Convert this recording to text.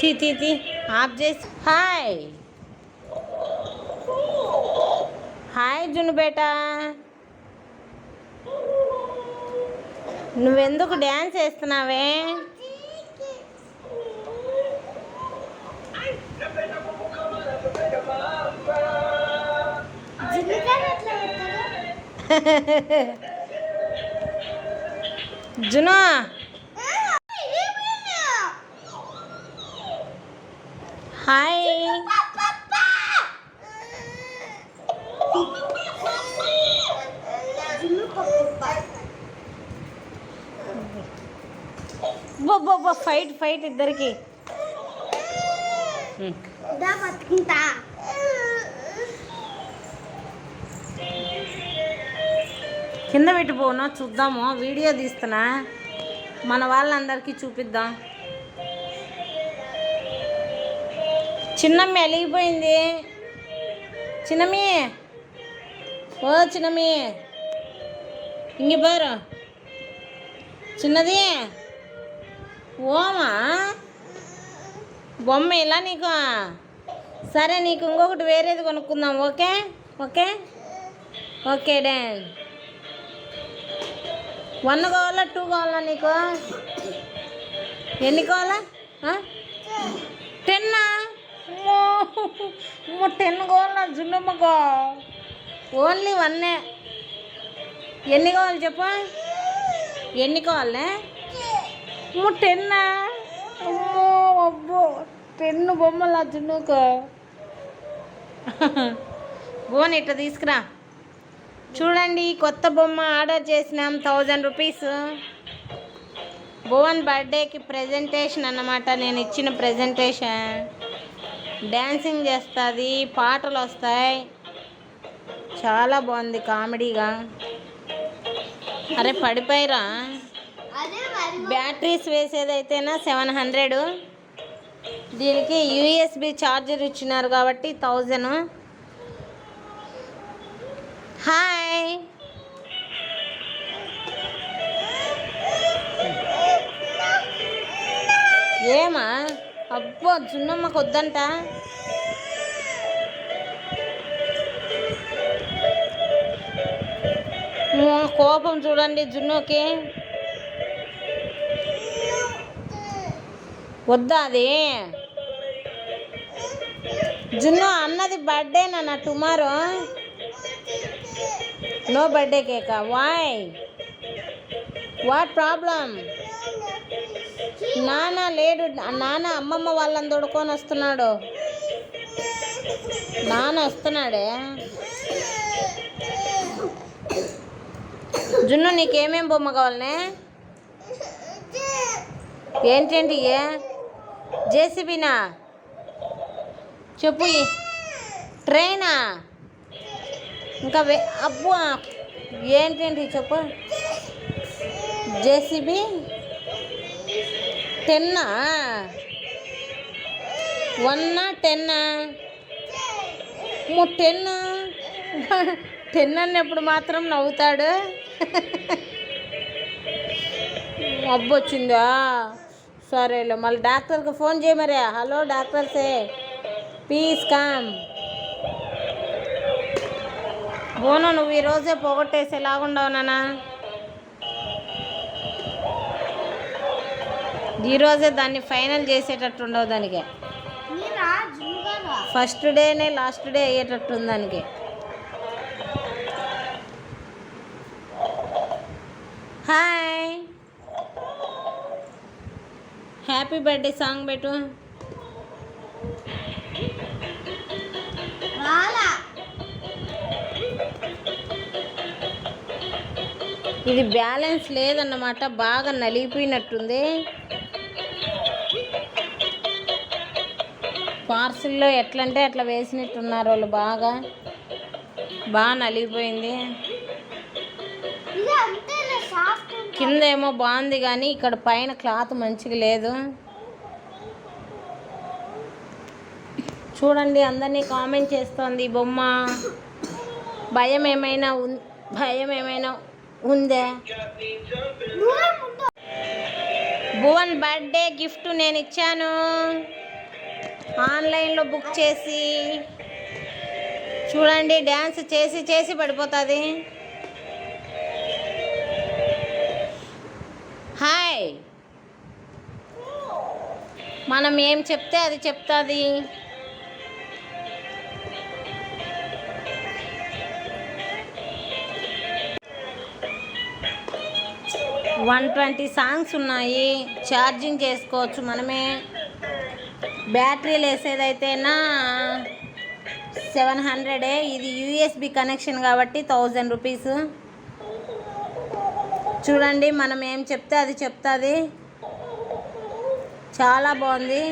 తీ తీ తీ. ఆఫ్ చేసి. హాయ్. హాయ్ జును బేటా నువ్వెందుకు డ్యాన్స్ వేస్తున్నావే? జును. హాయ్ బొబ్బొబ్బ ఫైట్ ఫైట్ ఇద్దరికి. పట్టుకుంటా కింద పెట్టిపోను చూద్దాము. వీడియో తీస్తున్నా. మన వాళ్ళందరికీ చూపిద్దాం. చిన్నమ్మ వెలిగిపోయింది చిన్నమ్మి. ఓ చిన్నమ్మి. ఇంక బారు చిన్నది. ఓమా. బొమ్మ ఇలా నీకు? సరే నీకు ఇంకొకటి వేరేది కొనుక్కుందాం. ఓకే? ఓకే? ఓకే డాన్. వన్ కావాలా టూ కావాలా నీకు? ఎన్ని కావాలా? టెన్నా? టెన్ కావాలా జున్నమ్మకో ఓన్లీ వన్నే ఎన్ని కావాలి చెప్పు? ఎన్ని కావాలే టెన్నా అమ్మో అబ్బో టెన్ బొమ్మలా జున్నుకో. బోన్ ఇట్లా తీసుకురా. చూడండి కొత్త బొమ్మ ఆర్డర్ చేసినాం థౌజండ్ రూపీస్ భువన్ బర్త్డేకి ప్రజెంటేషన్ అన్నమాట నేను ఇచ్చిన ప్రజెంటేషన్ డ్యాన్సింగ్ చేస్తుంది పాటలు వస్తాయి. చాలా బాగుంది కామెడీగా. అరే పడిపోయిరా. బ్యాటరీస్ వేసేదైతేనా సెవెన్ హండ్రెడ్ దీనికి యూఎస్బి ఛార్జర్ ఇచ్చినారు కాబట్టి థౌజండ్ హాయ్ ఏమా? అబ్బో జున్నమ్మకు వద్దంట కోపం చూడండి జున్నుకి. వద్దా అది? జున్ను అన్నది బర్త్డే నాన్న టుమారో. No birthday కేకా. వాయ్ వాట్ ప్రాబ్లం నాన్న లేడు. నాన్న అమ్మమ్మ వాళ్ళని తొడుకొని వస్తున్నాడు. నాన్న వస్తున్నాడే. జున్ను నీకేమేం బొమ్మ కావాలనే? ఏంటండి ఏ జేసీబీనా? చెప్పు ట్రైనా? ఇంకా వే అబ్బు ఏంటండి చెప్పు? జేసీబీ? టెన్నా? వన్నా టెన్నా? టెన్ టెన్ అన్నప్పుడు మాత్రం నవ్వుతాడు. అబ్బొచ్చిందా? సరేలే మళ్ళీ డాక్టర్కి ఫోన్ చేయమరే హలో డాక్టర్సే. Please calm. బోను నువ్వు ఈరోజే పోగొట్టేసి ఎలాగుండవు ఈరోజే దాన్ని ఫైనల్ చేసేటట్టు ఉండవు దానికి. ఫస్ట్ డేనే లాస్ట్ డే అయ్యేటట్టు ఉంది దానికి. హాయ్. హ్యాపీ బర్త్డే సాంగ్ పెట్టు. ఇది బ్యాలెన్స్ లేదన్నమాట బాగా నలిగిపోయినట్టుంది. పార్సిల్లో ఎట్లంటే అట్లా వేసినట్టున్నారు వాళ్ళు బాగా. బాగా నలిగిపోయింది. కింద ఏమో బాగుంది కానీ ఇక్కడ పైన క్లాత్ మంచిగా లేదు. చూడండి అందరినీ కామెంట్ చేస్తోంది బొమ్మ. భయం ఏమైనా భయం ఏమైనా ఉందే? భువన్ బర్త్డే గిఫ్ట్ నేను ఇచ్చాను. ఆన్లైన్లో బుక్ చేసి చూడండి డ్యాన్స్ చేసి చేసి పడిపోతుంది. హాయ్. మనం ఏం చెప్తే అది చెప్తుంది. వన్ ట్వంటీ సాంగ్స్ ఉన్నాయి. ఛార్జింగ్ చేసుకోవచ్చు మనమే. బ్యాటరీలు వేసేదైతేనా సెవెన్ హండ్రెడే. ఇది యూఎస్బి కనెక్షన్ కాబట్టి థౌజండ్ రూపీస్. చూడండి మనం ఏం చెప్తే అది చెప్తుంది. చాలా బాగుంది.